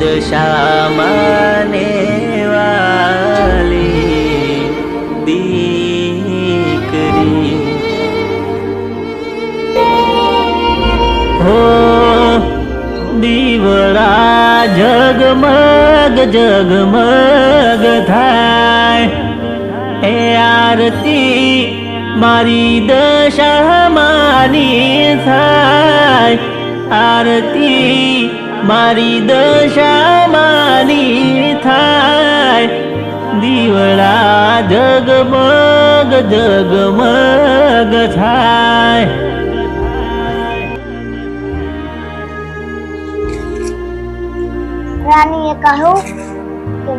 દશામાને વાલી દીકરી હો દીવડા જગમગ જગમગ થાય એ આરતી મારી દશામાની થાય આરતી મારી દશામાની થાય. દીવડા જગમગ જગમગ થાય. રાણીએ કહ્યું કે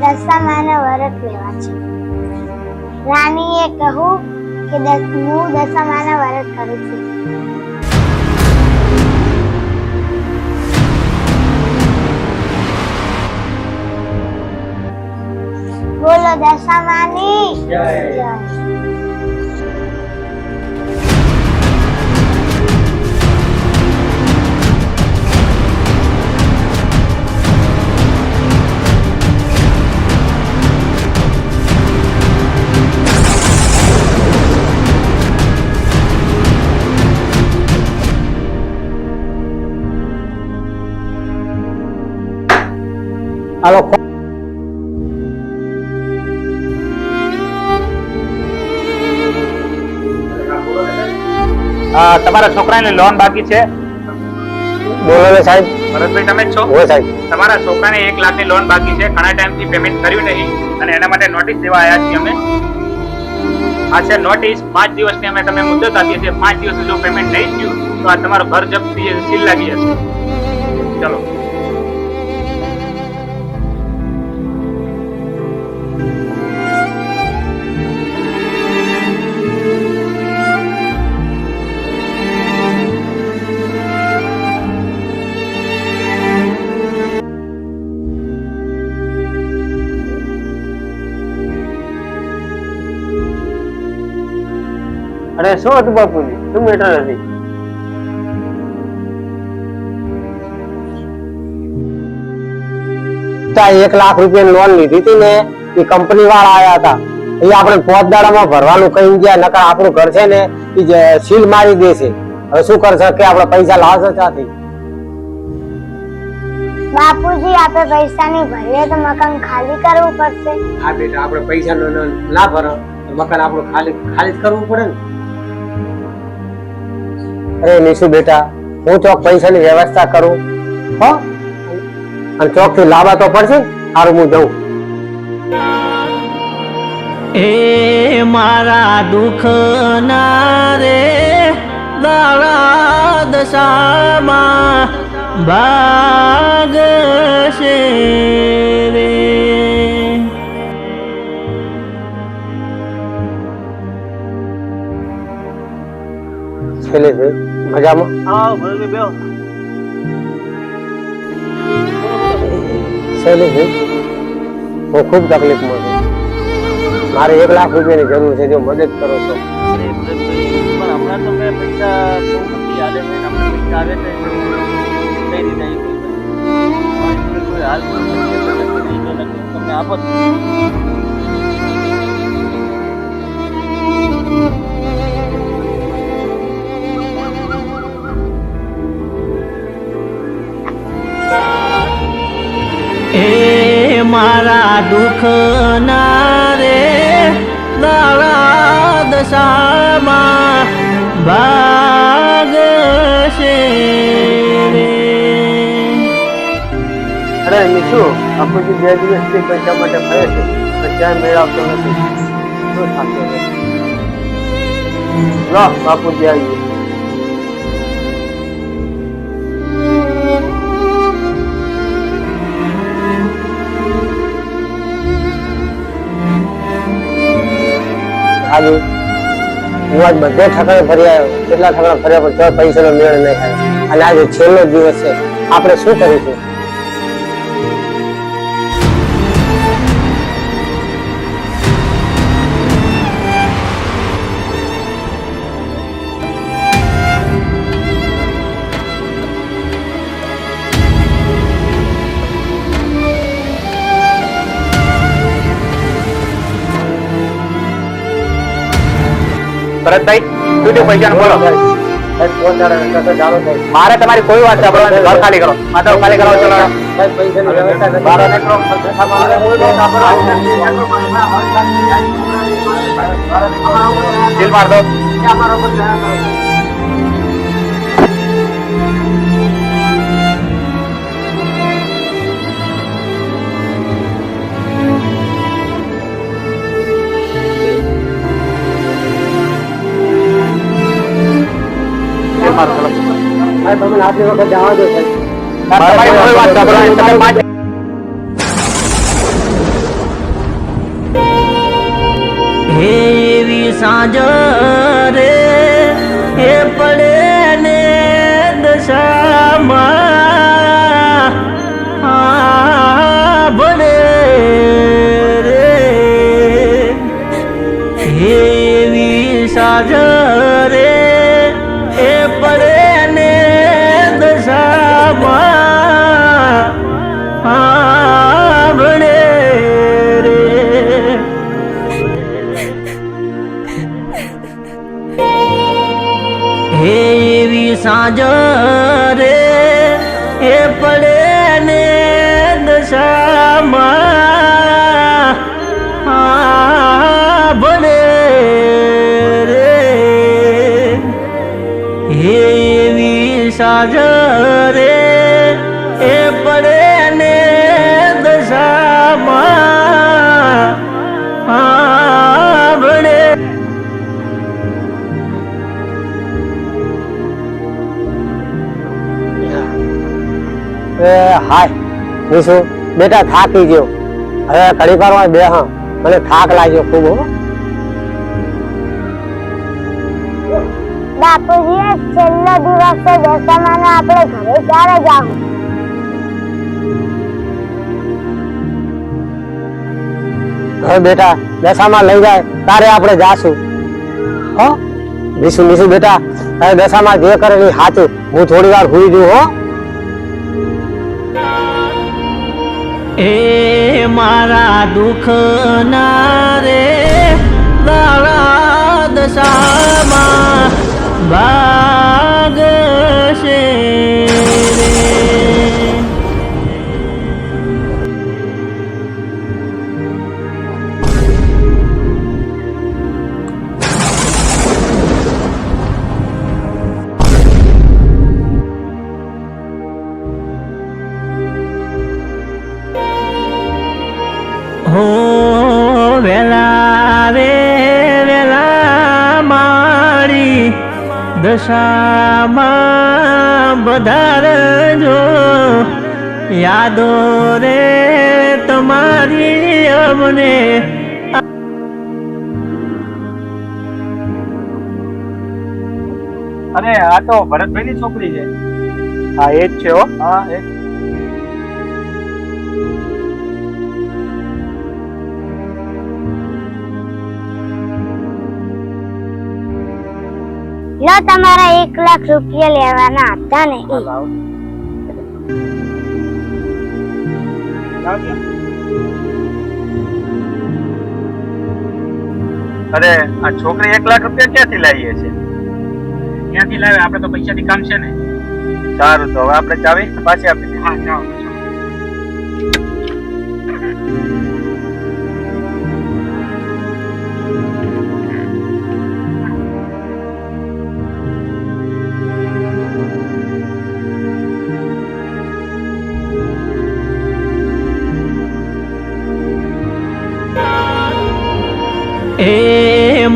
દશામાના વરત લેવા છે. રાણીએ કહ્યું કે હું દશામાના વરત કરું છું. દશામાની જય તમારા છોકરાની લોન બાકી છે? બોલો ને સાહેબ. ભરતભાઈ તમે જ છો? હોય સાહેબ. તમારા છોકરાને એક લાખની લોન બાકી છે ઘણા ટાઈમથી પેમેન્ટ કર્યું નહીં અને એના માટે નોટિસ દેવા આવ્યા છીએ અમે. આ છે નોટિસ પાંચ દિવસની અમે તમે મુદત આપીએ છીએ. પાંચ દિવસ જો પેમેન્ટ નહીં થયું તો આ તમારું ઘર જપ્ત સીલ લાગી જશે. ચલો. અરે શું હતું બાપુજી શું મેટર હતી એક લાખ રૂપિયા લોન લીધી હતી ને એ કંપની વાળા આવ્યા હતા. એ આપણે પોત દાડામાં ભરવાનું કહી ગયા નકર આપણું ઘર છે ને એ સીલ મારી દેશે હવે શું કરશે કે આપણે પૈસા લાવશે ત્યાંથી બાપુજી આપણે પૈસા નહીં ભરીએ તો મકાન ખાલી કરવું પડશે. હા બેટા આપણે પૈસા ના ભરો મકાન આપણું ખાલી ખાલી જ કરવું પડે ને. અરે નિશુ બેટા હું ચોક પૈસાની વ્યવસ્થા કરું હો? અને ચોકથી લાવવા તો પડશે સારું હું જઉં. એ મારા દુઃખ ના રે દાડા દશામાં ભાગ છે રે. છેલ્લે છે. મજામાં? આવ ભલે બેહો. હું ખૂબ તકલીફમાં છું. મારે એક લાખ રૂપિયાની જરૂર છે જો મદદ કરો છો પણ હમણાં તો મેં પૈસા નથી હાલે મેં હમણાં પૈસા આવે કઈ રીતે હાલ તો આપો દુઃખ ના રે. દાળા દશામાં ભાગ છે અરે નિશુ બાપુજી બે દિવસથી પૈસા માટે ફરે છે. પણ ક્યાંય મેળવતો નથી. શું થશે લો, બાપુજી આવી આજુ હું આજ બધે ઠકાણે ફરી આવ્યો કેટલા ઠકડા ફર્યા પણ પૈસાનો મેળ નહીં થાય. અને આજે છેલ્લો દિવસ છે. આપણે શું કરીશું? ભરતભાઈ શું છે પૈસા બોલો. મારે તમારી કોઈ વાત સાંભળવાની ઘર ખાલી કરો. માતા ખાલી કરો, ચલો. દિલ માર આટલી વખત જવા દો સાહેબ. તમે એવી સાંજ રે એ પડે ને દશામાં. આ ભળે રે. એવી સાંજ એવી સાંજ રે એ પડે ને દશામાં. આ ભળે રે. એવી સાંજ રે એ હાય વિશુ બેટા થાકી ગયો. હવે ઘડી વાર બે હા. મને થાક લાગ્યો ખૂબ હો. બાપુજી આ છેલ્લો દિવસ છે દશામાનો આપણે ઘરે ક્યારે જાવું હવે બેટા દશામાં લઈ જાય તારે આપણે જાશું. હો? વિશુ વિશુ બેટા હવે દશામાં જે કરે એ સાચું. હું થોડી વાર હુઈ જઉં હો. એ મારા દુઃખ ના રે દાડા દશામાં ભાગ દશામાં વધારજો યાદો રે તમારી અમને. અરે આ તો ભરતભાઈ ની છોકરી છે. હા એ જ છે હો. હા એ લો તમારા એક લાખ રૂપિયા લેવાના હતા ને. અરે આ છોકરી એક લાખ રૂપિયા ક્યાંથી લાવીએ છે? ક્યાંથી લાવે? આપણે તો પૈસાથી કામ છે ને. સારું તો હવે આપણે ચાવી પાછી આપી હા જાઓ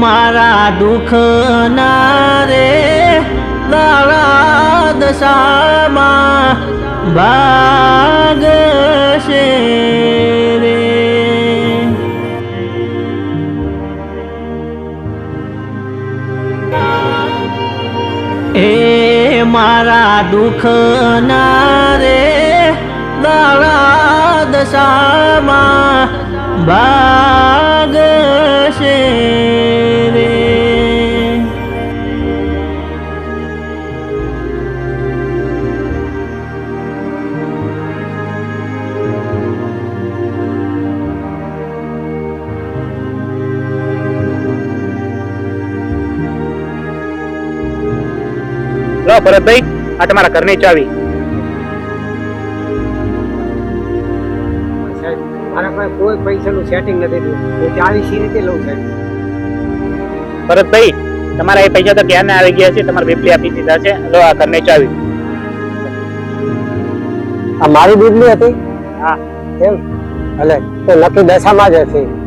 મારા દુઃખ ના રે દાડા દશામાં ભાગ છે રે. એ મારા દુઃખ ના રે દાડા દશામાં ભાગ ભરતભાઈ આ તમારા ઘરની ચાવી. મારા કોઈ પૈસાનું સેટિંગ નથી હું ચાવી સી રીતે લઉં સાહેબ? ભરતભાઈ તમારા એ પૈસા તો ક્યારના આવી ગયા છે? તમારે બીપલી આપી દીધા છે. લો આ ઘરની ચાવી. આ મારી બીબલી હતી? હા. એમ? ભલે તો નક્કી દશામાં જ હતી.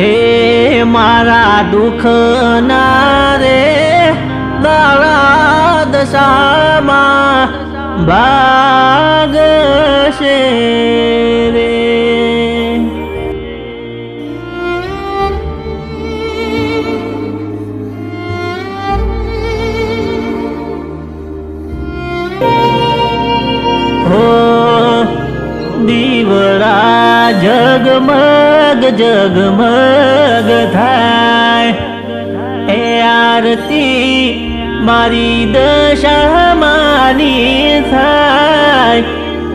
એ મારા દુઃખ ના રે દાડા દશામાં ભાગ જગમગ થાય એ આરતી મારી દશામાની થાય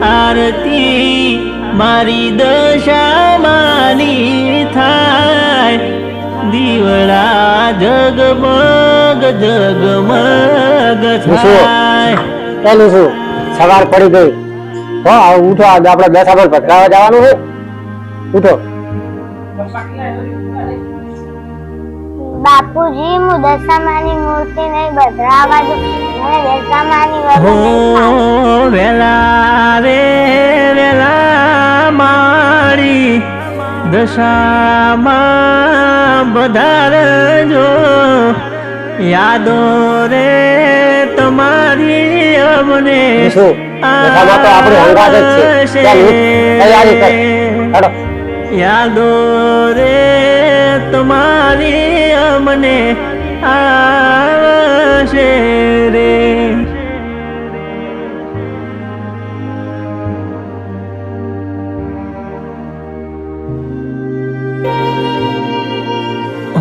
આરતી મારી દશામાની થાય દીવડા જગમગ જગમગ થાય સવાર પડી ગઈ હા ઉઠો આજે આપણે દશામાં ભટકાવા જવાનું છે ઉઠો બાપુજી હું દશામાની મૂર્તિ નહીં બદલાવા દઉં. મને દશામાની વગર હો વેલા રે વેલા મારી દશામાં વધારજો યાદો રે તમારી અમને. દશામાં તો આપણે હંગાત જ છે તૈયારી કર. હેડો. યાદો રે તમારી અમને આવશે રે.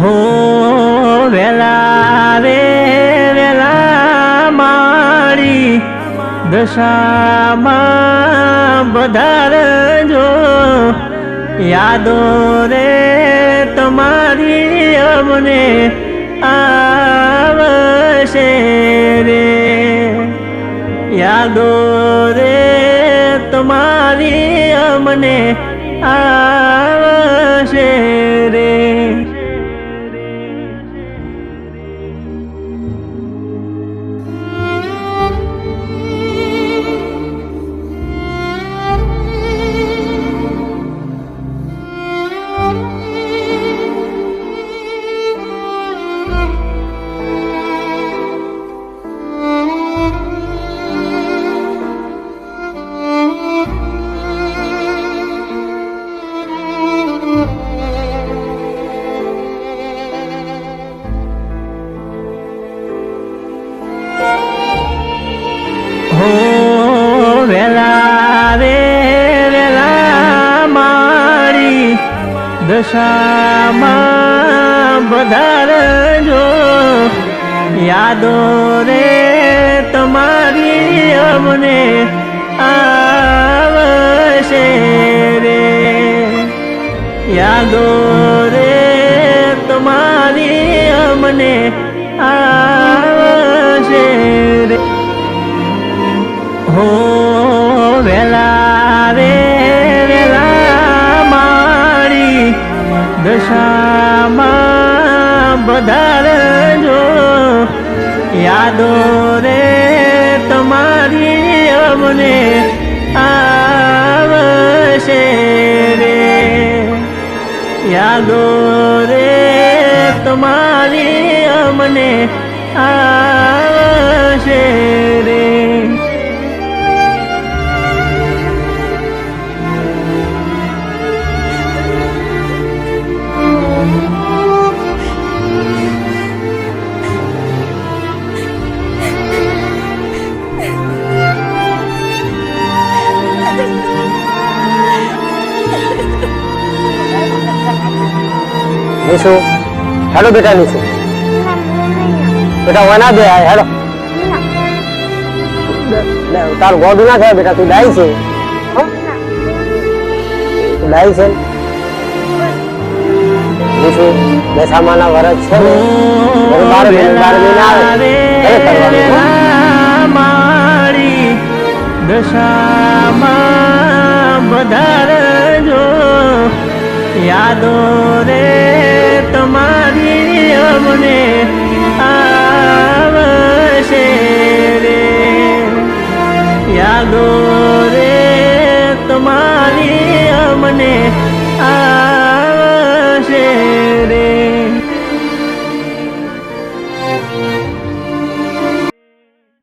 હો વેલા રે વેલા મારી દશામાં વધારજો યાદો રે તમારી અમને આવશે રે. યાદો રે તમારી અમને આવશે રે. યાદો રે તમારી અમને આવશે રે. હો, વેલા રે, વેલા મારી દશામાં વધારજો યાદો રે તમારી અમને આવશે યાદો રે તમારી અમને આવશે રે નિશુ હેલો બેટા નિશુ બેટા, વના દે આવે. તારું ગોડું ના થાય બેટા, તું ડાઈ છે. તું ડાઈ છે? નિશુ દશામાના વરસ છે ને. બાર બાર મહિને આવે. એ કરવાનું દશામાં વધારજો. યાદો રે તમારી અમને આવશે રે. યાદો રે તમારી અમને